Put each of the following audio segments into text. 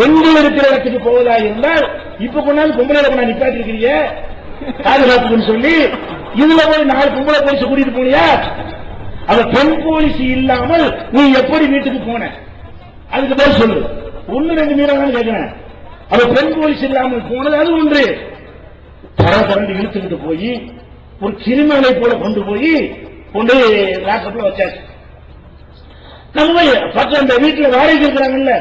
பெண்கள் இருக்கிற இடத்துக்கு போவதா இருந்தால் இப்ப கொண்டாந்து பொம்பளை கொண்டாந்து நிப்பாட்டி இருக்கிறீங்க பாதுகாப்புன்னு சொல்லி இதுல போய் நாலு பொம்பளை போலீஸ் கூட்டிட்டு போனியா? அந்த பெண் போலீஸ் இல்லாமல் நீ எப்படி வீட்டுக்கு போன? அதுக்கு பேர் சொல்லு. ஒண்ணு ரெண்டு மீறாங்க கேட்கிறேன் அந்த பெண் போலீஸ் இல்லாமல் போனது அது ஒன்று. தர தரண்டு இழுத்துக்கிட்டு போய் ஒரு கிரிமினலை போல கொண்டு போய் கொண்டு லாக்கப்ல வச்சாச்சு. நம்ம பக்கம் அந்த வீட்டுல வாடகைக்கு இருக்கிறாங்கல்ல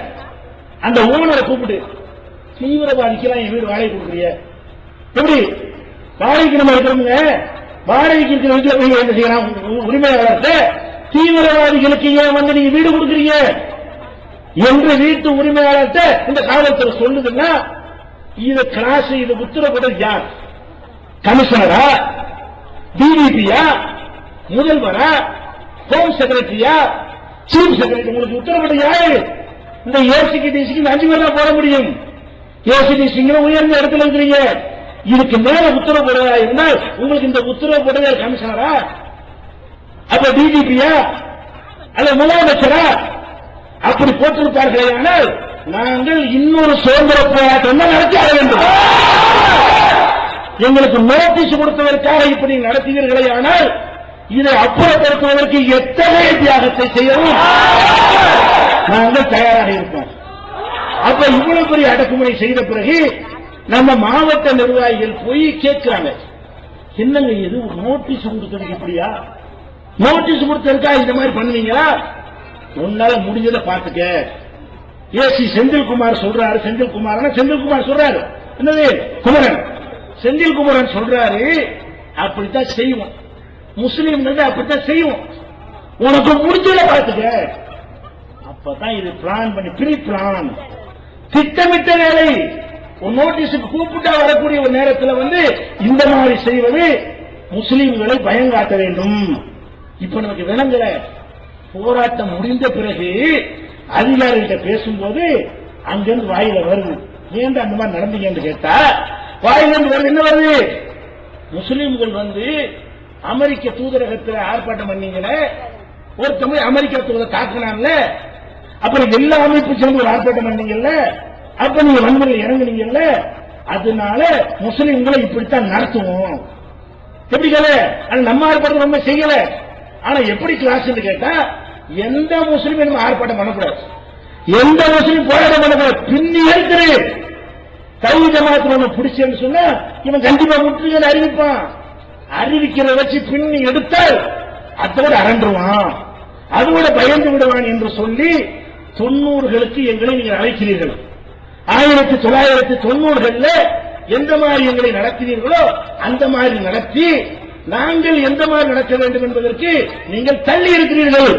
அந்த ஓனரை கூப்பிட்டு தீவிரவாதிக்கெல்லாம் என் வீடு வாடகை கொடுக்குறிய எப்படி? வாடகைக்கு நம்ம இருக்கிறோம்ங்க வாடகைக்கு இருக்கிற வீட்டில் போய் என்ன செய்யலாம்? உரிமையாளர்கிட்ட தீவிரவாதிகளுக்கு ஏன் வந்து நீங்க வீடு கொடுக்குறீங்க? என்று வீட்டு உரிமையாளர்கிட்ட இந்த காவல்துறை சொல்லுதுன்னா இது கிளாஸ் இது உத்தரவுப்பட்டது யார்? கமிஷனரா? டிடிபியா முதல்வரா? ஹோம் செக்ரட்டரியா? சீஃப் செக்ரட்டரி உங்களுக்கு உத்தரவுப்பட்டது யாரு? இந்த ஏசிக்கு டிசிக்கு அஞ்சு பேர் தான் போட முடியும். ஏசி டிசிங்க உயர்ந்த இடத்துல இருக்கிறீங்க. இதுக்கு மேல உத்தரவு போடுறதா இருந்தால் உங்களுக்கு இந்த உத்தரவு போடுறது கமிஷனரா? அப்ப டிஜிபியா அல்ல முதலமைச்சரா? அப்படி போட்டிருப்பார்களே ஆனால் நாங்கள் இன்னொரு சுதந்திர போராட்டம் தான் நடத்தி ஆக வேண்டும். எங்களுக்கு நோட்டீஸ் கொடுத்ததற்காக இப்படி நடத்துவீர்களே ஆனால் இதை அப்புறப்படுத்துவதற்கு எத்தனை தியாகத்தை செய்யவும் நாங்கள் தயாராக இருப்போம் அப்ப இவ்வளவு பெரிய அடக்குமுறை செய்த பிறகு நம்ம மாவட்ட நிர்வாகிகள் போய் கேட்கிறாங்க. என்னங்க இது நோட்டீஸ் கொடுத்ததுக்கு இப்படியா? நோட்டீஸ் கொடுத்ததுக்கா இந்த மாதிரி பண்ணுவீங்களா? உன்னால முடிஞ்சதை பாத்துக்க ஏசி செந்தில்குமார் சொல்றாரு செந்தில்குமார் செந்தில்குமார் சொல்றாரு. என்னது? குமரன். செந்தில்குமரன் சொல்றாரு அப்படித்தான் செய்வோம். முஸ்லீம்கள் அப்படித்தான் செய்வோம் உனக்கு முடிஞ்சதை பார்த்துக்க. அப்பதான் இது பிளான் பண்ணி ப்ரீ பிளான் திட்டமிட்ட வேலை. ஒரு நோட்டீஸுக்கு கூப்பிட்டா வரக்கூடிய ஒரு நேரத்தில் வந்து இந்த மாதிரி செய்வது முஸ்லீம்களை பயங்காட்ட வேண்டும். இப்ப நமக்கு விளங்கல. போராட்டம் முடிந்த பிறகு அதிகாரிகிட்ட பேசும்போது அங்கிருந்து வாயில வருது. ஏன் அந்த மாதிரி நடந்தீங்கன்னு கேட்டா வாயிலிருந்து வருது என்ன வருது? முஸ்லீம்கள் வந்து அமெரிக்க தூதரகத்தில் ஆர்ப்பாட்டம் பண்ணீங்களே ஒருத்தவங்க அமெரிக்கா தூதர் தாக்கினான்ல. அப்புறம் எல்லா அமைப்பு சேர்ந்து ஒரு ஆர்ப்பாட்டம் பண்ணீங்கல்ல. அப்ப நீங்க வன்முறையில் இறங்குனீங்கல்ல. அதனால முஸ்லிம்களை இப்படித்தான் நடத்துவோம். எப்படி கேளு? நம்ம ஆர்ப்பாட்டம் நம்ம செய்யல. ஆனா எப்படி கிளாஸ் கேட்டா எந்த முஸ்லீம் நம்ம ஆர்ப்பாட்டம் பண்ணக்கூடாது. எந்த முஸ்லீம் போராட்டம் பண்ணக்கூடாது. பின்னி இருக்கிறது கல்வி ஜமாத்துல பிடிச்சேன்னு சொன்னா இவன் கண்டிப்பா முற்றுகைன்னு அறிவிப்பான். அறிவிக்கிறத வச்சு பின்னி எடுத்தால் அதோட அரண்டுவான். அதோட பயந்து விடுவான் என்று சொல்லி தொண்ணூறுகளுக்கு எங்களை நீங்கள் அழைக்கிறீர்கள். ஆயிரத்தி தொள்ளாயிரத்தி தொண்ணூறுகள்ல எந்த மாதிரி எங்களை நடத்தினீர்களோ அந்த மாதிரி நடத்தி நாங்கள் எந்த மாதிரி நடக்க வேண்டும் என்பதற்கு நீங்கள் தள்ளி இருக்கிறீர்கள்.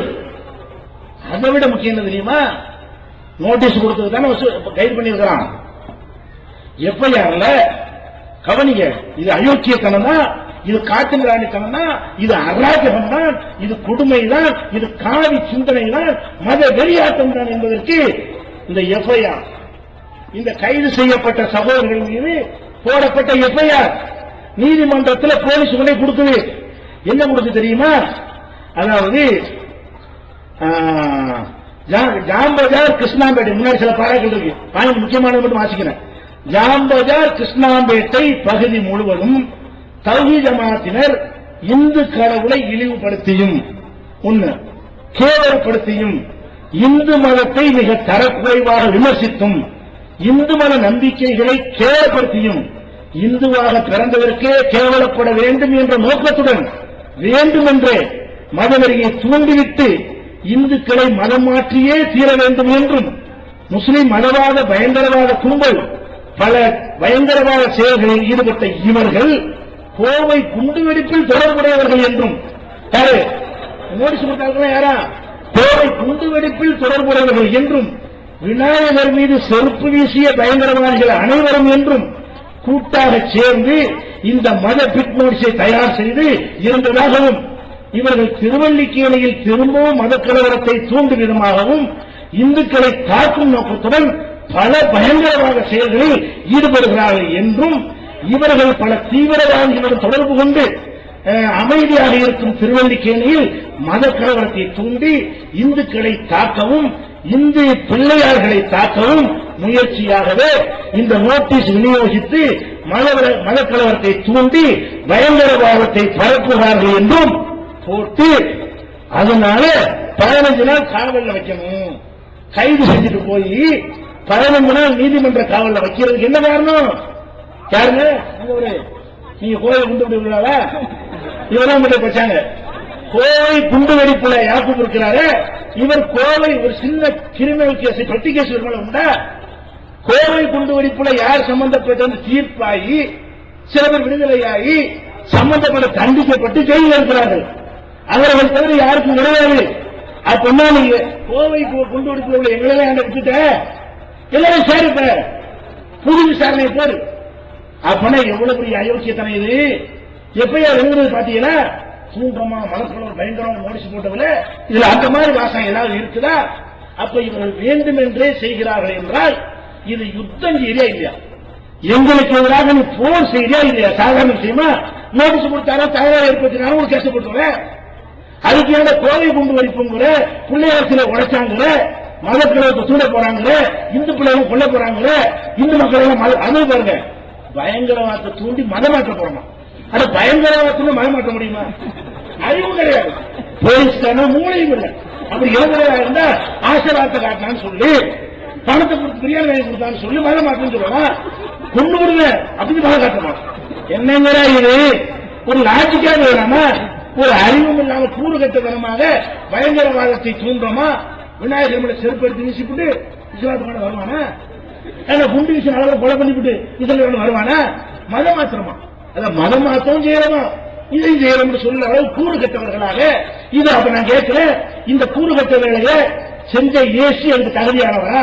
அதை விட முக்கியம் என்ன தெரியுமா? நோட்டீஸ் கொடுத்தது தானே கைது பண்ணியிருக்கிறான். எஃப்ஐஆர்ல கவனிங்க இது அயோக்கியத்தனம்? தான் இது காட்டுமிராணித்தனம் தான் இது அராஜகம் தான் இது கொடுமை தான் இது காவி சிந்தனை தான் மத வெளியாட்டம் தான் என்பதற்கு இந்த எஃப்ஐஆர் இந்த கைது செய்யப்பட்ட சகோதரர்கள் மீது போடப்பட்ட எஃப்ஐஆர் நீதிமன்றத்தில் போலீஸ் உடனே கொடுக்குது. என்ன கொடுத்து தெரியுமா? அதாவது ஜாம்பஜார் கிருஷ்ணாம்பேட்டை முன்னாடி சில பாடல்கள் இருக்கு. பாயிண்ட் முக்கியமானது மட்டும் வாசிக்கிறேன். ஜாம்பஜார் கிருஷ்ணாம்பேட்டை பகுதி முழுவதும் தௌஹி ஜமாத்தினர் இந்து கடவுளை இழிவுபடுத்தியும் ஒண்ணு கேவலப்படுத்தியும் இந்து மதத்தை மிக தரக்குறைவாக விமர்சித்தும் இந்து மத நம்பிக்கைகளை கேவலப்படுத்தியும் இந்துவாக பிறந்ததற்கே கேவலப்பட வேண்டும் என்ற நோக்கத்துடன் வேண்டுமென்றே மதவெறியை தூண்டிவிட்டு இந்துக்களை மதம் மாற்றியே தீர வேண்டும் என்றும் முஸ்லிம் மதவாத பயங்கரவாத கும்பல் பல பயங்கரவாத செயல்களில் ஈடுபட்ட இவர்கள் கோவை குண்டுவெடிப்பில் தொடர்புடையவர்கள் என்றும். யாரு? நோட்டீஸ் கொடுத்தார்கள் யாரா? கோவை குண்டுவெடிப்பில் தொடர்புடையவர்கள் என்றும் விநாயகர் மீது செருப்பு வீசிய பயங்கரவாதிகள் அனைவரும் என்றும் கூட்டாக சேர்ந்து இந்த மத பிட் தயார் செய்து இருந்ததாகவும் இவர்கள் திருவள்ளிக்கேணியில் திரும்பவும் மத கலவரத்தை தூண்டும் விதமாகவும் இந்துக்களை காக்கும் நோக்கத்துடன் பல பயங்கரவாத செயல்களில் ஈடுபடுகிறார்கள் என்றும் இவர்கள் பல தீவிரவாதிகளுடன் தொடர்பு கொண்டு அமைதியாக இருக்கும் திருவல்லிக்கேணியில் மத கலவரத்தை தூண்டி இந்துக்களை தாக்கவும் இந்து பிள்ளையார்களை தாக்கவும் முயற்சியாகவே இந்த நோட்டீஸ் விநியோகித்து மத கலவரத்தை தூண்டி பயங்கரவாதத்தை பரப்புகிறார்கள் என்றும் போட்டு அதனால பதினஞ்சு நாள் காவலில் வைக்கணும். கைது செஞ்சுட்டு போய் பதினஞ்சு நாள் நீதிமன்ற காவல்ல வைக்கிறதுக்கு என்ன காரணம்? யாருங்க? நீங்க கோயில் குண்டு வெடிப்புல இவரும் மட்டும் வச்சாங்க கோவை குண்டு வெடிப்புல யாப்பு இருக்கிறாரு இவர் கோவை ஒரு சின்ன கிரிமினல் கேஸ் பெட்டி கேஸ் உண்டா கோவை குண்டு வெடிப்புல யார் சம்பந்தப்பட்ட தீர்ப்பாகி சில பேர் விடுதலையாகி சம்பந்தப்பட்ட தண்டிக்கப்பட்டு ஜெயிலில் இருக்கிறார்கள். அவர்கள் தவிர யாருக்கும் கிடையாது. அப்ப நீங்க? கோவை குண்டு வெடிப்புல எங்களை எங்களெல்லாம் ஏன்டா விட்டுட்ட. எல்லாரும் சேருப்ப புது விசாரணை போரு அப்பனா எவ்வளவு பெரிய அயோக்கியத்தனை இது? எப்பயா எழுதுறது பாத்தீங்கன்னா சூன்றமா மலக்கலவர் பயங்கரம் நோட்டீஸ் போட்டதுல இதுல அந்த மாதிரி வாசம் ஏதாவது இருக்குதா? அப்ப இவர்கள் வேண்டும் என்றே செய்கிறார்கள் என்றால் இது யுத்தம் செய்தியா இல்லையா? எங்களுக்கு எதிராக நீ போர் செய்யறியா இல்லையா? சாதாரண விஷயமா? நோட்டீஸ் கொடுத்தாரா தகவல் ஏற்படுத்தினாலும் ஒரு கேஸ் போட்டுருவேன் அதுக்கு ஏன் கோவை குண்டு வரிப்புங்கிற உழைச்சாங்கிற மத பிள்ளைகளுக்கு தூட போறாங்கிற இந்து பிள்ளைகளும் கொல்ல போறாங்கிற இந்து மக்கள் எல்லாம் மத- அது பாருங்க. பயங்கரவாதத்தை தூண்டி மதமாற்ற மாற்ற போறோமா அட பயங்கரவாதத்துல மதமாற்ற மாற்ற முடியுமா? அறிவும் கிடையாது. போலீஸ்கான மூளையும் இல்லை. அப்படி இளைஞரா இருந்தா ஆசீர்வாதத்தை காட்டினான்னு சொல்லி பணத்தை கொடுத்து பிரியாணி வாங்கி கொடுத்தான்னு சொல்லி மதம் மாற்றம் சொல்லலாம் கொண்டு விடுங்க அப்படின்னு மதம் காட்டணும். என்னங்கிறா இது? ஒரு லாஜிக்காக வேணாமா? ஒரு அறிவும் இல்லாம கூறு கட்டதனமாக பயங்கரவாதத்தை தூண்டுறோமா? விநாயகர் மேல செருப்பு எடுத்து வீசிவிட்டு இஸ்லாத்துக்கான வருவானா? ஏன்னா குண்டு விஷயம் அளவு கொலை பண்ணிவிட்டு இதில் வருவானா? மத மாத்திரமா அத மத மாத்திரம் செய்யறோமா இதை செய்யறோம்னு சொல்ல அளவு கூறு கட்டவர்களாக இது அப்ப நான் கேட்கிறேன். இந்த கூறு கட்ட வேலையை செஞ்ச ஏசி அதுக்கு தகுதியானவா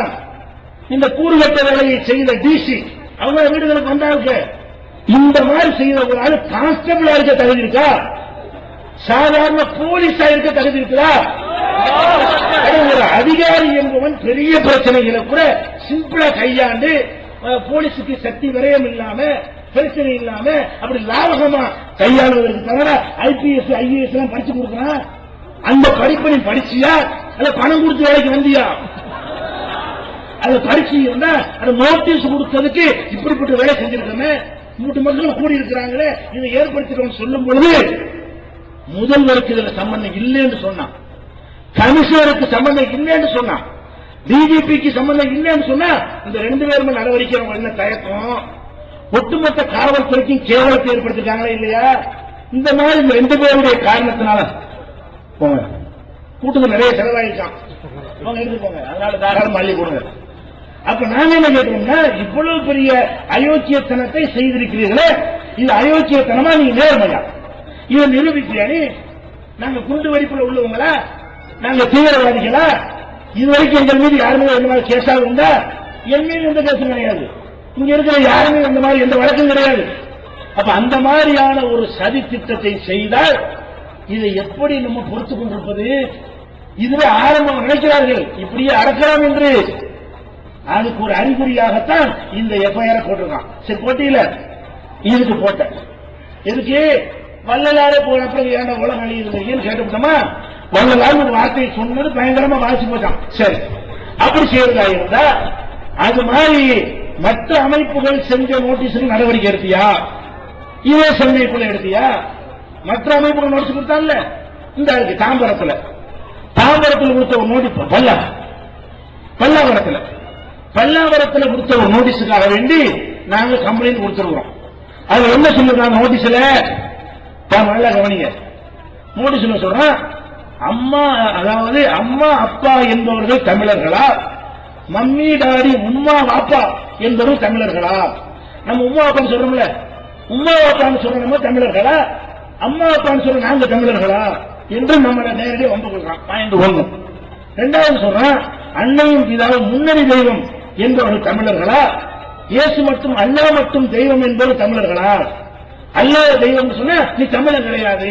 இந்த கூறுகட்ட வேலையை செய்த டிசி அவங்க வீடுகளுக்கு வந்தாங்க இந்த மாதிரி செய்யறவங்களால கான்ஸ்டபிளா இருக்க தகுதி இருக்கா? சாதாரண போலீஸா இருக்க தகுதி இருக்கிறா ஒரு அதிகாரி என்பவன் பெரிய பிரச்சனைகளை கூட சிம்பிளா கையாண்டு போலீஸுக்கு சக்தி விரயம் இல்லாம பிரச்சனை இல்லாம அப்படி லாபகமா கையாளுவதற்கு தவிர ஐபிஎஸ் ஐஏஎஸ் எல்லாம் படிச்சு கொடுக்கறான். அந்த படிப்பை நீ படிச்சியா? அல்ல பணம் கொடுத்து வேலைக்கு வந்தியா? அது படிச்சு இருந்தா அது நோட்டீஸ் கொடுத்ததுக்கு இப்படிப்பட்ட வேலை செஞ்சிருக்கோமே. மூட்டு மக்கள் கூடி இருக்கிறாங்களே இதை ஏற்படுத்திடுவோம் சொல்லும் பொழுது முதல்வருக்கு இதுல சம்பந்தம் இல்லைன்னு சொன்னான். கமிஷனருக்கு சம்பந்தம் இல்லைன்னு சொன்னான் பிஜேபிக்கு சம்பந்தம் இல்லைன்னு சொன்னா இந்த ரெண்டு பேருமே நடவடிக்கை அவங்க என்ன தயக்கம்? ஒட்டுமொத்த காவல்துறைக்கும் கேவலத்தை ஏற்படுத்திருக்காங்களா இல்லையா? இந்த மாதிரி இந்த ரெண்டு பேருடைய காரணத்தினால போங்க. கூட்டத்தில் நிறைய செலவாயிருக்கான். அவங்க எடுத்து போங்க. அதனால தாராளம் அள்ளி கொடுங்க அப்ப நாங்க என்ன கேட்கிறோம்னா இவ்வளவு பெரிய அயோக்கியத்தனத்தை செய்திருக்கிறீர்களே இது அயோக்கியத்தனமா நீங்க நேர்மையா? இதை நிரூபிக்கிறேன் நாங்க குண்டு வெடிப்புல உள்ளவங்களா? நாங்க தீவிரவாதிகளா? இதுவரைக்கும் எங்கள் மீது யாருமே எந்த மாதிரி கேஸாக இருந்தா என் மீது எந்த கேஸும் கிடையாது. இங்க இருக்கிற யாருமே இந்த மாதிரி எந்த வழக்கும் கிடையாது. அப்ப அந்த மாதிரியான ஒரு சதி திட்டத்தை செய்தால் இதை எப்படி நம்ம பொறுத்து கொண்டிருப்பது? இதுவே ஆரம்பம் நினைக்கிறார்கள். இப்படியே அடக்கலாம் என்று. அதுக்கு ஒரு அறிகுறியாகத்தான் இந்த எஃப்ஐஆர் போட்டிருக்கான். சரி போட்டியில. இதுக்கு போட்டேன். எதுக்கு? வள்ளலாரே போனப்ப ஏன்டா உலக அழியுதுன்னு கேட்டுவிட்டோமா? வள்ளலார் ஒரு வார்த்தையை சொன்னது பயங்கரமா வாசி போச்சான் சரி. அப்படி செய்யறதா இருந்தா அது மாதிரி மற்ற அமைப்புகள் செஞ்ச நோட்டீஸுக்கு நடவடிக்கை எடுத்தியா? இதே சந்தைக்குள்ள எடுத்தியா? மற்ற அமைப்புகள் நோட்டீஸ் கொடுத்தான்ல. இந்த இருக்கு தாம்பரத்துல. தாம்பரத்தில் கொடுத்த ஒரு நோட்டீஸ் பல்லா பல்லாவரத்துல. பல்லாவரத்துல கொடுத்த ஒரு நோட்டீஸுக்காக வேண்டி நாங்க கம்ப்ளைண்ட் கொடுத்துருக்கிறோம். அதுல என்ன சொல்லிருக்காங்க நோட்டீஸ்ல? நல்லா கவனிங்க. மோடி சொல்ல சொல்றான் அம்மா அதாவது அம்மா அப்பா என்பவர்கள் தமிழர்களா? மம்மி டாடி உம்மா வாப்பா என்பவர்கள் தமிழர்களா? நம்ம உம்மா அப்பான்னு சொல்றோம்ல. உம்மா அப்பான்னு சொல்ற நம்ம தமிழர்களா? அம்மா அப்பான்னு சொல்ற நாங்க தமிழர்களா? என்று நம்மள நேரடியாக வந்து கொள்றான். வாய்ந்து ஒண்ணு ரெண்டாவது சொல்றான் அன்னையும் பிதாவும் முன்னணி தெய்வம் என்பவர்கள் தமிழர்களா? இயேசு மட்டும் அண்ணா மட்டும் தெய்வம் என்பவர் தமிழர்களா? அல்லாத தெய்வம் சொன்னா நீ தமிழன் கிடையாது.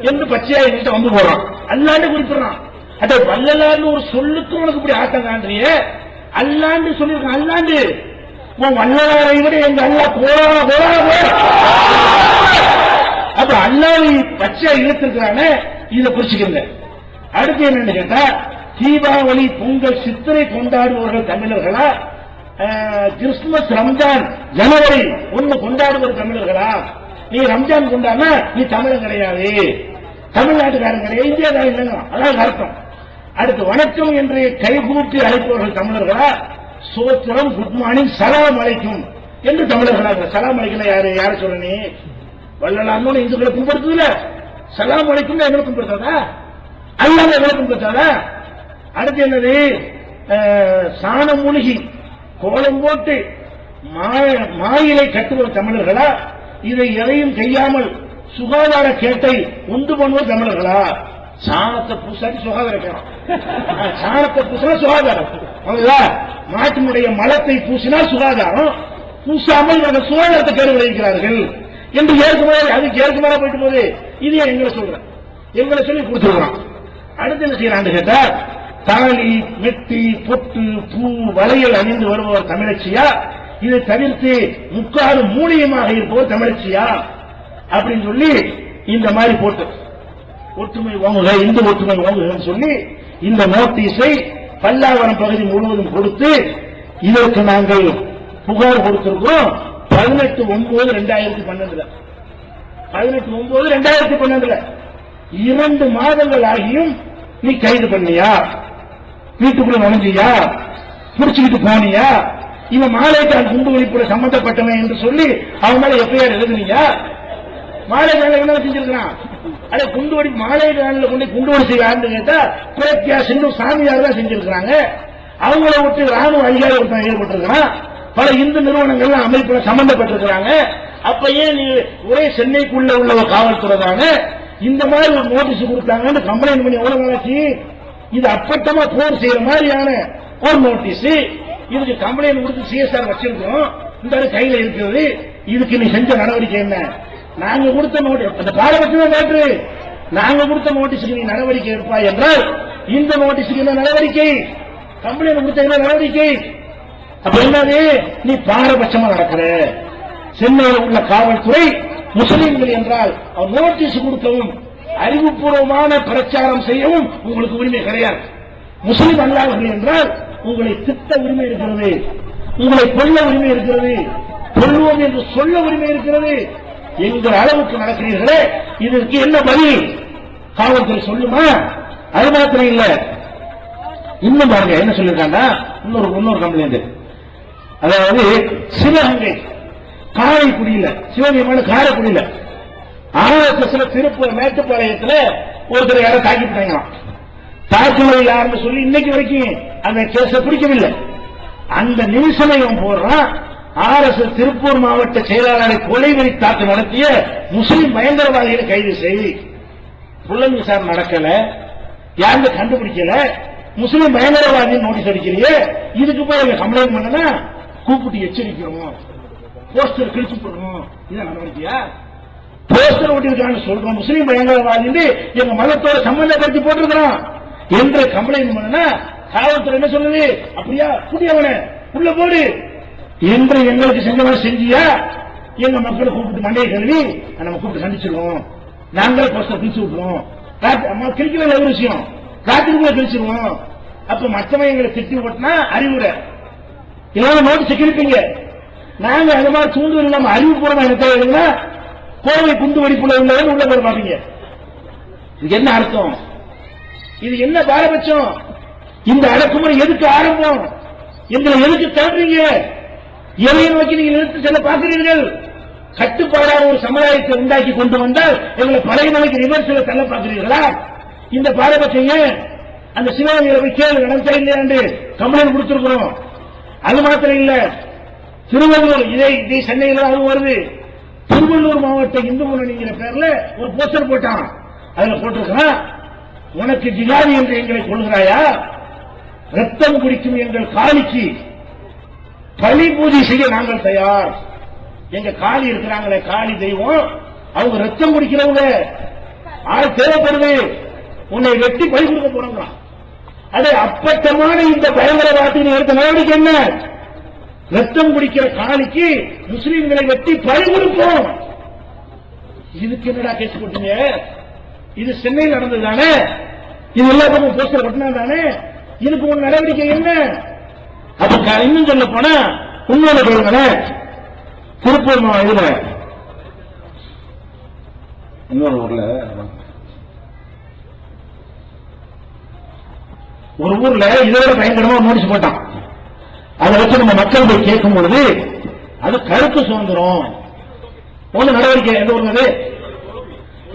என்று பச்சையா என்கிட்ட வந்து போறான். அல்லாண்டு குறிப்பிடுறான். அட வல்லலான்னு ஒரு சொல்லுக்கு உனக்கு இப்படி ஆட்டம் காண்றியே. அல்லாண்டு சொல்லிருக்கான் அல்லாண்டு உன் வல்லலாரை விட எங்க அல்லா போறா போறா போறா அப்ப அல்லாவை பச்சையா இழுத்திருக்கிறானே இதை குறிச்சுக்கங்க அடுத்து என்னன்னு கேட்டா தீபாவளி பொங்கல் சித்திரை கொண்டாடுபவர்கள் தமிழர்களா? அஹ், கிறிஸ்துமஸ் ரம்ஜான் ஜனவரி ஒண்ணு கொண்டாடுபவர் தமிழர்களா? நீ ரம்ஜான் கொண்டாம நீ தமிழன் கிடையாது. தமிழ்நாட்டுக்காரன் கிடையாது இந்தியாக்காரன் இல்லைங்க அதான் அர்த்தம் அடுத்து வணக்கம் என்று கைகூப்பி அழைப்பவர்கள் தமிழர்களா? சோத்திரம் குட் மார்னிங் சலாம் அழைக்கும் என்று தமிழர்களாக சலாம் அலைக்கும் யாரு? யாரு சொல்ற நீ? வள்ளலாம்னு இந்துக்களை கும்பிடுறதுல சலாம் அழைக்கும் எங்களை கும்பிடுறதா அல்லாம எங்களை கும்பிடுறதா அடுத்து என்னது? அஹ், சாணம் மூழ்கி கோலம் போட்டு மா- மாயிலை கட்டுவர் தமிழர்களா? இதை எதையும் செய்யாமல் சுகாதார கேட்டை உண்டு பண்ணுவோம் தமிழர்களா? சாணத்தை பூசாட்டி சுகாதாரம் சாணத்தை பூசினா சுகாதாரம். நாட்டினுடைய மலத்தை பூசினால் சுகாதாரம். பூசாமல் இவர்கள் சுகாதாரத்தை கேடு விளைவிக்கிறார்கள். என்று ஏற்கனவே அதுக்கு ஏற்கனவே போயிட்டு போகுது. இது எங்களை சொல்றேன் எங்களை சொல்லி கொடுத்துருக்கிறோம் அடுத்து என்ன செய்யறான்னு கேட்டா தாலி மெட்டி பொட்டு பூ வளையல் அணிந்து வருபவர் தமிழச்சியா? இதை தவிர்த்து முக்காடு மூலியமாக இருப்பவர் தமிழச்சியா? அப்படின்னு சொல்லி இந்த மாதிரி போட்டு ஒற்றுமை வாங்குக இந்து ஒற்றுமை வாங்குகன்னு சொல்லி இந்த நோட்டீஸை பல்லாவரம் பகுதி முழுவதும் கொடுத்து இதற்கு நாங்கள் புகார் கொடுத்திருக்கிறோம். பதினெட்டு ஒன்பது ரெண்டாயிரத்தி பன்னெண்டுல. பதினெட்டு ஒன்பது ரெண்டாயிரத்தி பன்னெண்டுல. இரண்டு மாதங்கள் ஆகியும் நீ கைது பண்ணியா? வீட்டுக்குள்ள நுழைஞ்சியா? புடிச்சுக்கிட்டு போனியா? இவன் மாலைக்கான் குண்டு வெடிப்புல சம்பந்தப்பட்டவன் என்று சொல்லி அவன் மேல எஃப்ஐஆர் எழுதுனீங்க? மாலை என்ன செஞ்சிருக்கிறான்? அட குண்டு வெடி மாலை காலில் கொண்டு குண்டு வெடி செய்யான்னு கேட்டா பிரத்யா சிந்து சாமியார் தான் செஞ்சிருக்கிறாங்க. அவங்கள விட்டு ராணுவ அதிகாரி ஒருத்தன் ஏற்பட்டிருக்கிறான். பல இந்து நிறுவனங்கள் அமைப்புல சம்பந்தப்பட்டிருக்கிறாங்க. அப்ப ஏன் நீ ஒரே சென்னைக்குள்ள உள்ள ஒரு காவல்துறை தானே இந்த மாதிரி ஒரு நோட்டீஸ் கொடுத்தாங்கன்னு கம்ப்ளைண்ட் பண்ணி எவ்வளவு நாளாச்சு? இது அப்பட்டமா போர் செய்யற மாதிரியான ஒரு நோட்டீஸ் இதுக்கு கம்ப்ளைண்ட் கொடுத்து சிஎஸ்ஆர் வச்சிருக்கிறோம். இந்த கையில இருக்கிறது. இதுக்கு நீ செஞ்ச நடவடிக்கை என்ன? நாங்க கொடுத்த நோட்டீஸ் அந்த தான் காட்டு நாங்க கொடுத்த நோட்டீஸுக்கு நீ நடவடிக்கை எடுப்பாய் என்றால் இந்த நோட்டீஸுக்கு என்ன நடவடிக்கை? கம்ப்ளைண்ட் கொடுத்த என்ன நடவடிக்கை? அப்ப என்னது? நீ பாரபட்சமா நடக்கிற. சென்னையில் உள்ள காவல்துறை முஸ்லீம்கள் என்றால் அவர் நோட்டீஸ் கொடுக்கவும் அறிவுபூர்வமான பிரச்சாரம் செய்யவும் உங்களுக்கு உரிமை கிடையாது. முஸ்லிம் அல்லாதவர்கள் என்றால் உங்களை திட்ட உரிமை இருக்கிறது. உங்களை கொல்ல உரிமை இருக்கிறது. கொள்வோம் என்று சொல்ல உரிமை இருக்கிறது. எங்கள் அளவுக்கு நடக்கிறீர்களே இதற்கு என்ன பதில்? காவல்துறை சொல்லுமா? அது மாத்திரம் இல்ல. இன்னும் பாருங்க என்ன சொல்லிருக்காங்க இன்னொரு இன்னொரு கம்ப்ளைண்ட் அதாவது சிவகங்கை காரைக்குடியில சிவகங்கை காரைக்குடியில ஆர்எஸ்எஸ்ல திருப்பூர் மேட்டுப்பாளையத்துல ஒருத்தர் தாக்கி தாக்கிட்டாங்களாம் தாக்குதல் யாருன்னு சொல்லி இன்னைக்கு வரைக்கும் அந்த கேஸ பிடிக்கவில்லை. அந்த நிமிஷமே இவன் போடுறான் எஸ் திருப்பூர் மாவட்ட செயலாளரை கொலைவெறி தாக்கு நடத்திய முஸ்லிம் பயங்கரவாதிகளை கைது செய்து புலன் விசாரணை நடக்கல. யாருமே கண்டுபிடிக்கல. முஸ்லிம் பயங்கரவாதி நோட்டீஸ் அடிக்கிறியே இதுக்கு போய் எங்க கம்ப்ளைண்ட் பண்ணனா கூப்பிட்டு எச்சரிக்கிறோம். போஸ்டர் கிழிச்சு போடுறோம் இதான் நடவடிக்கையா? போஸ்டர் ஓட்டிருக்கான்னு சொல்றோம். முஸ்லீம் பயங்கரவாதி எங்க மதத்தோட சம்பந்தப்படுத்தி போட்டிருக்கிறோம் என்ற கம்ப்ளைண்ட் பண்ணனா காவல்துறை என்ன சொல்லுது? அப்படியா? புதியவன உள்ள போடு. என்று எங்களுக்கு செஞ்சவன செஞ்சியா? எங்க மக்களை கூப்பிட்டு மண்டையை கழுவி நம்ம கூப்பிட்டு சந்திச்சிருவோம். நாங்களே போஸ்டர் பிரிச்சு விட்டுருவோம். காத்து- அம்மா கிழிக்கல ஒரு விஷயம். காத்துக்குள்ள பிரிச்சிருவோம் அப்ப மற்றவன் எங்களை திட்டி ஓட்டினா அறிவுரை. எல்லாரும் நோட்டு கிழிப்பீங்க நாங்க அது மாதிரி தூண்டுதல் இல்லாம அறிவுபூர்வமா என்ன தேவைன்னா கோவை குண்டு வெடிப்புல உள்ளவன் உள்ள போய் பாப்பீங்க என்ன அர்த்தம்? இது என்ன பாரபட்சம்? இந்த அடக்குமுறை எதுக்கு ஆரம்பம்? எங்களை எதுக்கு தள்ளுறீங்க? எதையை நோக்கி நீங்க நிறுத்து செல்ல பார்க்கிறீர்கள். கட்டுப்பாடான ஒரு சமுதாயத்தை உண்டாக்கி கொண்டு வந்தால் எங்களை பழைய நிலைக்கு ரிவர்ஸில் தள்ள பார்க்கிறீர்களா? இந்த பாரபட்சம் ஏன்? அந்த சிவாமியில போய் கேள்வி நடந்தா இல்லையாண்டு கம்ப்ளைண்ட் கொடுத்திருக்கிறோம். அது மாத்திரம் இல்ல திருவள்ளூர் இதே இதே சென்னையில அது வருது. திருவள்ளூர் மாவட்ட இந்து முன்னணிங்கிற பேர்ல ஒரு போஸ்டர் போட்டான். அதுல போட்டிருக்கான் உனக்கு ஜிகாதி என்று எங்களை கொள்கிறாயா ரத்தம் குடிக்கும் எங்கள் காளிக்கு பலி பூஜை செய்ய நாங்கள் தயார். எங்க காளி இருக்கிறாங்களே காளி தெய்வம். அவங்க ரத்தம் குடிக்கிறவங்க. ஆள் தேவைப்படுது. உன்னை வெட்டி பலி கொடுக்க போறாங்க அது அப்பட்டமான இந்த பயங்கரவாதத்தின் எடுத்த நடவடிக்கை என்ன? ரத்தம் குடிக்கிற காளிக்கு முஸ்லீம்களை வெட்டி பழி கொடுப்போம். இதுக்கு என்னடா கேஸ் போட்டீங்க? இது சென்னையில் நடந்தது தானே இது எல்லா பக்கம் போஸ்டர் ஒட்டினா தானே இதுக்கு ஒரு நடவடிக்கை என்ன? அப்ப க- இன்னும் சொல்ல போனா உண்மையில சொல்லுங்களேன் திருப்பூர் இதுல இன்னொரு ஊர்ல ஒரு ஊர்ல இதோட பயங்கரமா நோட்டீஸ் போட்டான். அதை வச்சு நம்ம மக்கள் போய் கேட்கும் பொழுது அது கருத்து சுதந்திரம். ஒண்ணு நடவடிக்கை எந்த அது.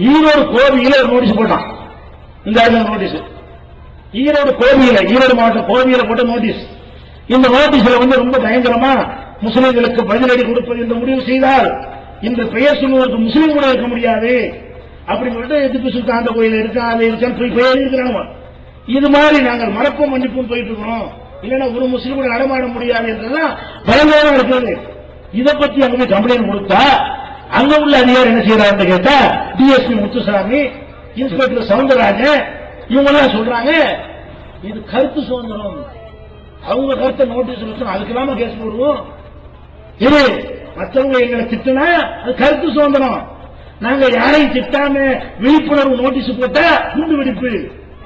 ஈரோடு கோவியில ஒரு நோட்டீஸ் போட்டான். இந்த நோட்டீஸ் ஈரோடு கோவியில ஈரோடு மாவட்டம் கோவியில போட்ட நோட்டீஸ் இந்த நோட்டீஸ்ல வந்து ரொம்ப பயங்கரமா முஸ்லிம்களுக்கு பதிலடி கொடுப்பது என்று முடிவு செய்தால் இந்த பெயர் சொல்வதற்கு முஸ்லீம் கூட இருக்க முடியாது. அப்படி சொல்லிட்டு எதிர்ப்பு சுல்தான் கோயில் இருக்கா அது இருக்கான்னு போய் பெயர் இருக்கிறாங்க இது மாதிரி நாங்கள் மறப்போம் மன்னிப்பும் போயிட்டு இருக்கிறோம். இல்லைன்னா ஒரு முஸ்லீம் கூட நடமாட முடியாது என்றெல்லாம் பயங்கரமா இருக்கிறது. இதை பத்தி அங்க போய் கம்ப்ளைண்ட் கொடுத்தா அங்க உள்ள அதிகாரி என்ன செய்யறாருன்னு கேட்டா டிஎஸ்பி முத்துசாமி இன்ஸ்பெக்டர் சவுந்தரராஜன் இவங்க எல்லாம் சொல்றாங்க இது கருத்து சுதந்திரம். அவங்க கருத்தை நோட்டீஸ் வச்சோம் அதுக்கு கேஸ் போடுவோம். இது மற்றவங்க எங்களை திட்டினா அது கருத்து சுதந்திரம். நாங்க யாரையும் திட்டாம விழிப்புணர்வு நோட்டீஸ் போட்டா குண்டு வெடிப்பு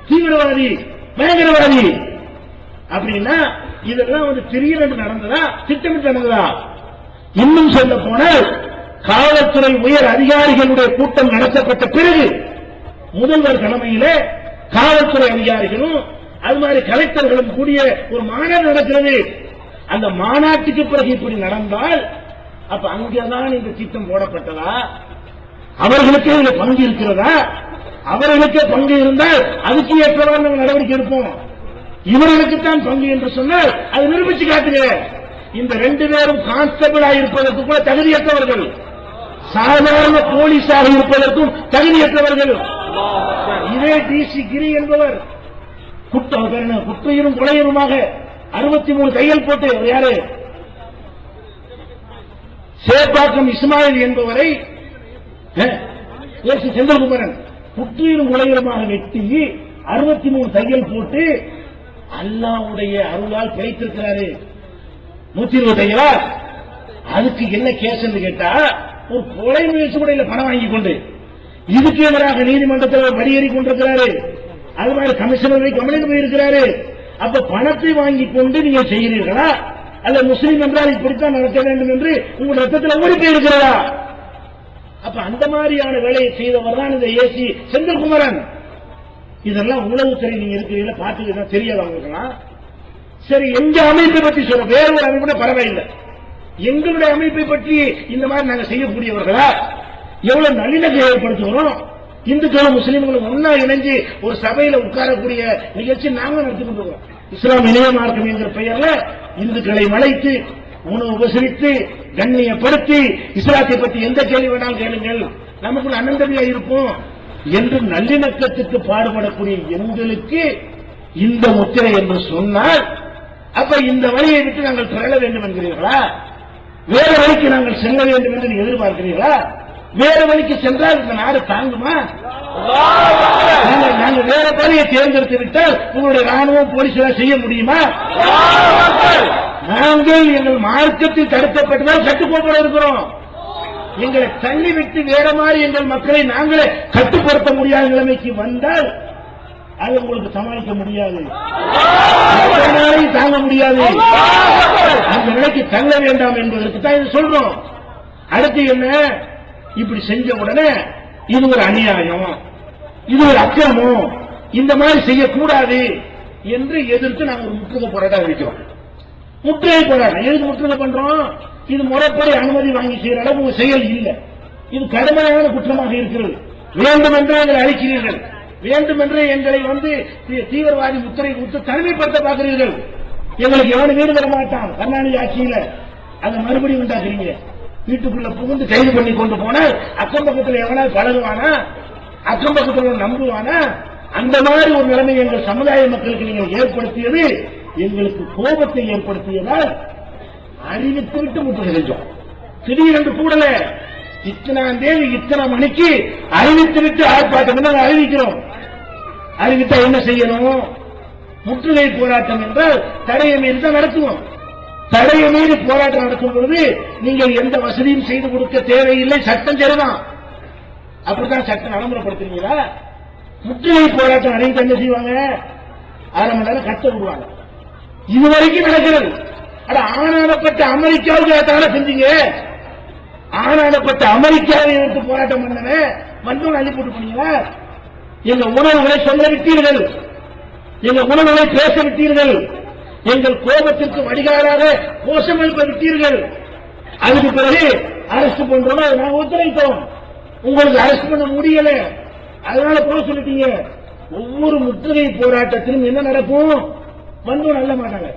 தீவிரவாதி பயங்கரவாதி. அப்படின்னா இதெல்லாம் வந்து திடீரென்று நடந்ததா திட்டமிட்டு நடந்ததா? இன்னும் சொல்ல போனால் காவல்துறை உயர் அதிகாரிகளுடைய கூட்டம் நடத்தப்பட்ட பிறகு முதல்வர் தலைமையிலே காவல்துறை அதிகாரிகளும் அது மாதிரி கலெக்டர்களும் கூடிய ஒரு மாநாடு நடக்கிறது. அந்த மாநாட்டுக்கு பிறகு இப்படி நடந்தால் அப்ப அங்கதான் இந்த திட்டம் போடப்பட்டதா? அவர்களுக்கே இதுல பங்கு இருக்கிறதா? அவர்களுக்கே பங்கு இருந்தால் அதுக்கு ஏற்றவாறு நாங்கள் நடவடிக்கை எடுப்போம். இவர்களுக்குத்தான் பங்கு என்று சொன்னால் அதை நிரூபிச்சு காட்டுகிறேன். இந்த ரெண்டு பேரும் கான்ஸ்டபிளா இருப்பதற்கு கூட தகுதியற்றவர்கள். சாதாரண போலீஸாக இருப்பதற்கும் தகுதியற்றவர்கள். இதே டிசி கிரி என்பவர் குற்ற என்ன? குற்றையரும் கொலையருமாக அறுபத்தி மூணு கையல் போட்டு அவர் யாரு? சேப்பாக்கம் இஸ்மாயில் என்பவரை அஹ், ஏசு செந்தில்குமரன் குற்றியரும் கொலையருமாக வெட்டி அறுபத்தி மூணு தையல் போட்டு அல்லாவுடைய அருளால் பிழைத்திருக்கிறாரு. நூத்தி இருபது தையலா? அதுக்கு என்ன கேஸ் என்று கேட்டா ஒரு கொலை முயற்சி கூட இல்ல பணம் வாங்கி கொண்டு. இதுக்கு எதிராக நீதிமன்றத்தில் வரியேறி கொண்டிருக்கிறாரு. அது மாதிரி கமிஷனர் போய் கம்ப்ளைண்ட் போயிருக்கிறாரு. அப்ப பணத்தை வாங்கி கொண்டு நீங்க செய்கிறீர்களா? அல்ல முஸ்லீம் என்றால் இப்படித்தான் நடத்த வேண்டும் என்று உங்கள் ரத்தத்தில் ஓடி போயிருக்கிறதா அப்ப அந்த மாதிரியான வேலையை செய்தவர் தான் இந்த ஏசி செந்தில்குமரன். இதெல்லாம் உளவுத்துறை நீங்க இருக்கிறீங்களா? பார்த்துக்கிட்டா தெரியாது அவங்களுக்கெல்லாம் சரி எங்க அமைப்பை பற்றி சொல்ல வேற ஒரு அமைப்பு பரவாயில்லை. எங்களுடைய அமைப்பை பற்றி இந்த மாதிரி நாங்க செய்யக்கூடியவர்களா? எவ்வளவு நல்லிணக்கம் ஏற்படுத்துகிறோம்? இந்துக்களும் முஸ்லீம்களும் ஒன்னா இணைஞ்சு ஒரு சபையில உட்காரக்கூடிய நிகழ்ச்சி நாங்களும் நடத்தி கொண்டிருக்கோம். இஸ்லாம் இணைய மார்க்கம் என்கிற பெயர்ல இந்துக்களை மலைத்து உணவு உபசரித்து கண்ணியப்படுத்தி இஸ்லாத்தை பற்றி எந்த கேள்வி வேணாலும் கேளுங்கள். நமக்குள்ள அனந்தமையா இருப்போம். என்று நல்லிணக்கத்துக்கு பாடுபடக்கூடிய எங்களுக்கு இந்த முத்திரை என்று சொன்னால் அப்ப இந்த வழியை விட்டு நாங்கள் திரள வேண்டும் என்கிறீர்களா? வேறு வழிக்கு நாங்கள் செல்ல வேண்டும் என்று எதிர்பார்க்கிறீர்களா? வேறு வழிக்கு சென்றால் இந்த நாடு தாங்குமா? நாங்கள் நாங்கள் வேற வழியை தேர்ந்தெடுத்து விட்டால் உங்களுடைய ராணுவம் போலீஸ் செய்ய முடியுமா? நாங்கள் எங்கள் மார்க்கத்தில் தடுக்கப்பட்டதால் கட்டுக்கோப்பட இருக்கிறோம். எங்களை தள்ளிவிட்டு வேற மாதிரி எங்கள் மக்களை நாங்களே கட்டுப்படுத்த முடியாத நிலைமைக்கு வந்தால் அது உங்களுக்கு சமாளிக்க முடியாது. தாங்க முடியாது. அந்த நிலைக்கு தள்ள வேண்டாம் என்பதற்கு தான் இது சொல்றோம். அடுத்து என்ன? இப்படி செஞ்ச உடனே இது ஒரு அநியாயம். இது ஒரு அக்கிரமம். இந்த மாதிரி செய்யக்கூடாது என்று எதிர்த்து நாங்கள் ஒரு முற்றுகை போராட்டம் வைக்கிறோம் முற்றுகை போராட்டம். எதுக்கு முற்றுகை பண்றோம்? இது முறைப்படி அனுமதி வாங்கி செய்யற அளவு செயல் இல்லை. இது கடுமையான குற்றமாக இருக்கிறது. வேண்டுமென்றே எங்களை அழிக்கிறீர்கள். வேண்டுமென்றே எங்களை வந்து தீ- தீவிரவாதி முத்திரை கொடுத்து தனிமைப்படுத்த பார்க்கிறீர்கள். எங்களுக்கு எவனு வீடு தர மாட்டான். கருணாநிதி ஆட்சியில அதை மறுபடியும் உண்டாக்குறீங்க. வீட்டுக்குள்ள புகுந்து கைது பண்ணி கொண்டு போனால் அக்கம் பக்கத்தில் எவனாவது பழகுவானா? அக்கம் பக்கத்தில் நம்புவானா? அந்த மாதிரி ஒரு நிலைமை எங்கள் சமுதாய மக்களுக்கு நீங்கள் ஏற்படுத்தியது எங்களுக்கு கோபத்தை ஏற்படுத்தியதால் அறிவித்து விட்டு முற்று செஞ்சோம். திடீரென்று கூடல இத்தனாம் தேதி இத்தனை மணிக்கு அறிவித்து விட்டு ஆர்ப்பாட்டம் நாங்கள் அறிவிக்கிறோம். அறிவித்தா என்ன செய்யணும்? முற்றுகை போராட்டம் என்றால் தடையை மீறி தான் நடத்துவோம். தடையை மீறி போராட்டம் நடக்கும் பொழுது நீங்கள் எந்த வசதியும் செய்து கொடுக்க தேவையில்லை சட்டம் சரிதான். அப்படித்தான் சட்டம் நடைமுறைப்படுத்துறீங்களா? முற்றுகை போராட்டம் அடைந்து என்ன செய்வாங்க? அரை மணி நேரம் கட்ட விடுவாங்க. இது வரைக்கும் நடக்கிறது. அட அமெரிக்காவுக்கு தானே செஞ்சீங்க? ஆனானப்பட்ட அமெரிக்காவை எடுத்து போராட்டம் பண்ணவே வந்து அள்ளி போட்டு போனீங்களா? எங்க உணவுகளை சொல்ல விட்டீர்கள் எங்க உணவுகளை பேச விட்டீர்கள் எங்கள் கோபத்திற்கு வடிகாலாக கோஷம் எழுப்ப விட்டீர்கள். அதுக்கு பிறகு அரசு பண்றோம் நாங்கள் ஒத்துழைத்தோம். உங்களுக்கு அரசு பண்ண முடியல. அதனால போக சொல்லிட்டீங்க. ஒவ்வொரு முற்றுகை போராட்டத்திலும் என்ன நடக்கும்? வந்து நல்ல மாட்டாங்க.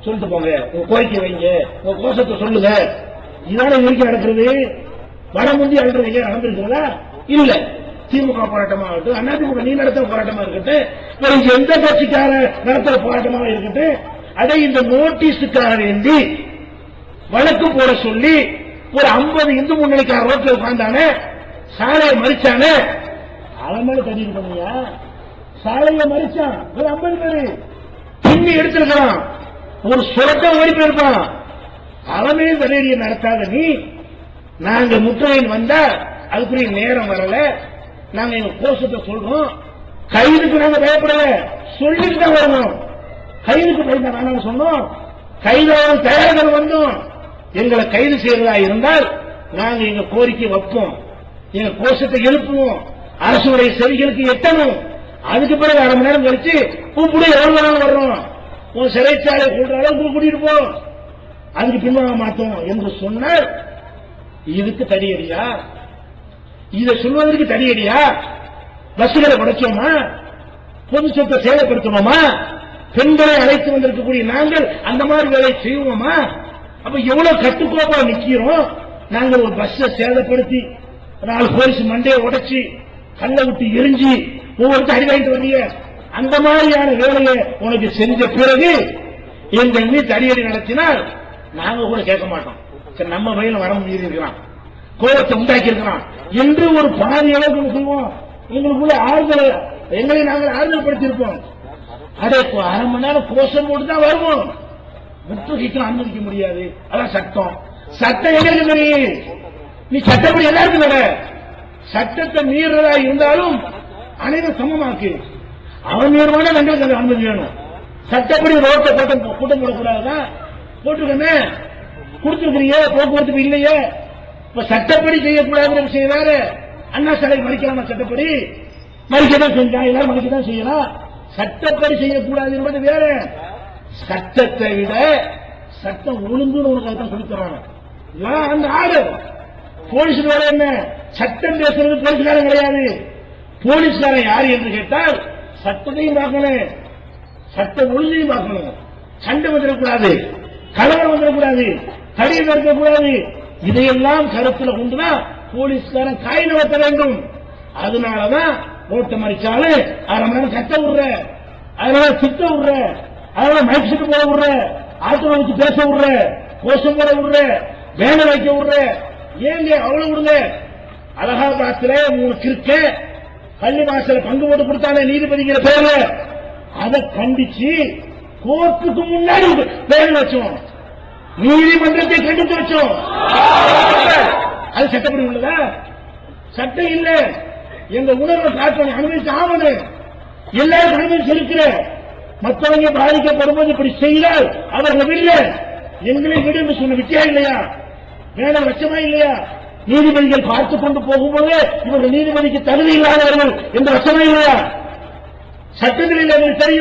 சொல்லிட்டு போங்க. உங்க கோரிக்கை வைங்க. உங்க கோஷத்தை சொல்லுங்க. இதான இயற்கை நடக்கிறது. வடமுந்தி அல்றீங்க நடந்திருக்கிறதா? இல்ல. திமுக போராட்டமா இருக்கட்டும் அதிமுக நீ நடத்துற போராட்டமா இருக்கட்டும் வேற எந்த கட்சிக்கார நடத்துற போராட்டமா இருக்கட்டும் அதை இந்த நோட்டீஸுக்காக வேண்டி வழக்கு போட சொல்லி ஒரு 50 இந்து முன்னணிக்கார ரோட்ல உட்கார்ந்தானே சாலையை மறிச்சானே? அவன் மேல தண்ணீர் பண்ணியா சாலையை மறிச்சான். ஒரு 50 பேரு. பின்னி எடுத்திருக்கிறான். ஒரு சுரட்டம் ஓடி போயிருப்பான் அவனே வலேரிய நடத்தாத நீ. நாங்க முற்றாயின் வந்தா அதுக்குரிய நேரம் வரல. நாங்க எங்க கோஷத்தை சொல்றோம். கைதுக்கு நாங்க பயப்படல. சொல்லிட்டு தான் வரணும். கைதுக்கு பயந்த நாங்க சொன்னோம்? கைதாக தயாரிகள் வந்தோம். எங்களை கைது செய்யறதா இருந்தால் நாங்க எங்க கோரிக்கை வைப்போம். எங்க கோஷத்தை எழுப்புவோம். அரசுடைய செவிகளுக்கு எட்டணும். அதுக்கு பிறகு அரை மணி நேரம் கழிச்சு கூப்பிடு எவ்வளவு நாள் வர்றோம் உன் சிறைச்சாலை கொள்ற அளவுக்கு கூட்டிட்டு போ. அதுக்கு பின்வாங்க மாட்டோம் என்று சொன்னால் இதுக்கு தடியடியா? இதை சொல்வதற்கு தடியடியா? பஸ்களை உடைச்சோமா பொது சொத்தை சேதப்படுத்தணுமா? பெண்களை அழைத்து வந்திருக்கக்கூடிய நாங்கள் அந்த மாதிரி வேலை செய்வோமா? அப்ப எவ்வளவு கட்டுக்கோப்பா நிக்கிறோம்? நாங்கள் ஒரு பஸ்ஸை சேதப்படுத்தி நாலு போலீஸ் மண்டையை உடைச்சி கல்லை விட்டு எரிஞ்சு ஒவ்வொருத்தர் அடி வாங்கிட்டு வர்றீங்க. அந்த மாதிரியான வேலையை உனக்கு செஞ்ச பிறகு எங்கள் மீது தடியடி நடத்தினால் நாங்க கூட கேட்க மாட்டோம். சரி நம்ம வயல வர மீறி இருக்கிறான். கோபத்தை உண்டாக்கி இருக்கிறான் என்று ஒரு பாதி அளவுக்கு சொல்லுவோம். எங்களுக்குள்ள ஆறுதல் எங்களை நாங்கள் ஆறுதல் படுத்தியிருப்போம் அதே இப்போ அரை மணி நேரம் கோஷம் போட்டு தான் வருவோம் முற்றுகைக்கு அனுமதிக்க முடியாது. அதான் சட்டம். சட்டம் எங்களுக்கு தெரியும் நீ? சட்டப்படி எல்லாருக்கும் வர சட்டத்தை மீறதா இருந்தாலும் அனைவரும் சமமாக்கு. அவன் மீறுவான எங்களுக்கு அது அனுமதி வேணும். சட்டப்படி ரோட்டை கூட்டம் கூட்டம் போடக்கூடாதுதான். போட்டிருக்கமே. கொடுத்துருக்கிறீங்க போக்குவரத்து இல்லையே. இப்ப சட்டப்படி செய்யக்கூடாதுன்ற விஷயம் வேற. அண்ணா சாலை மறிக்கலாமா சட்டப்படி? மறிக்கதான் செஞ்சா எல்லாரும் மறிக்கதான் செய்யலாம். சட்டப்படி செய்யக்கூடாது என்பது வேற. சட்டத்தை விட சட்டம் ஒழுங்குன்னு உனக்கு அதான் சொல்லி தராங்க அந்த ஆடு. போலீஸ் வேலை என்ன? சட்டம் பேசுறது போலீஸ்காரன் கிடையாது. போலீஸ்காரன் யாரு என்று கேட்டால் சட்டத்தையும் பார்க்கணும். சட்டம் ஒழுங்கையும் பார்க்கணும். சண்டை வந்துடக்கூடாது. கலவரம் வந்துடக்கூடாது தடியை இருக்கக்கூடாது. இதையெல்லாம் கருத்தில் கொண்டுதான் போலீஸ்காரன் காய் நடத்த வேண்டும். அதனாலதான் ஓட்டம் மறிச்சாலும் அரை மணி நேரம் கத்த விடுற. அதனால திட்ட விடுற. அதனால மைக் செட்டு போட விடுற. ஆட்டோ வச்சு பேச விடுற. கோஷம் போட விடுற. வேலை வைக்க விடுற. ஏங்க அவ்வளவு விடுங்க அலகாபாத்துல மூணு கிறுக்க. பள்ளி வாசல பங்கு போட்டு கொடுத்தாங்க நீதிபதிங்கிற பேர்ல. அதை கண்டிச்சு கோர்ட்டுக்கு முன்னாடி வேலை வச்சோம் நீதிமன்றத்தை கண்டித்து வச்சோம் அது சட்டப்படி உள்ளதா? சட்டம் இல்ல. எங்க உணர்வை காட்டணும் அனுமதிச்சு ஆவணும் எல்லாரும் அனுமதி இருக்கிற மற்றவங்க பாதிக்கப்படும் போது இப்படி செய்தால் அவர்களை விடல. எங்களை விடு என்று சொன்ன வித்தியா இல்லையா? வேலை வச்சமா இல்லையா? நீதிபதிகள் பார்த்து கொண்டு போகும்போது இவர்கள் நீதிபதிக்கு தகுதி இல்லாதவர்கள் என்று வசமே இல்லையா? சட்டங்களில் அவங்களுக்கு தெரியும்.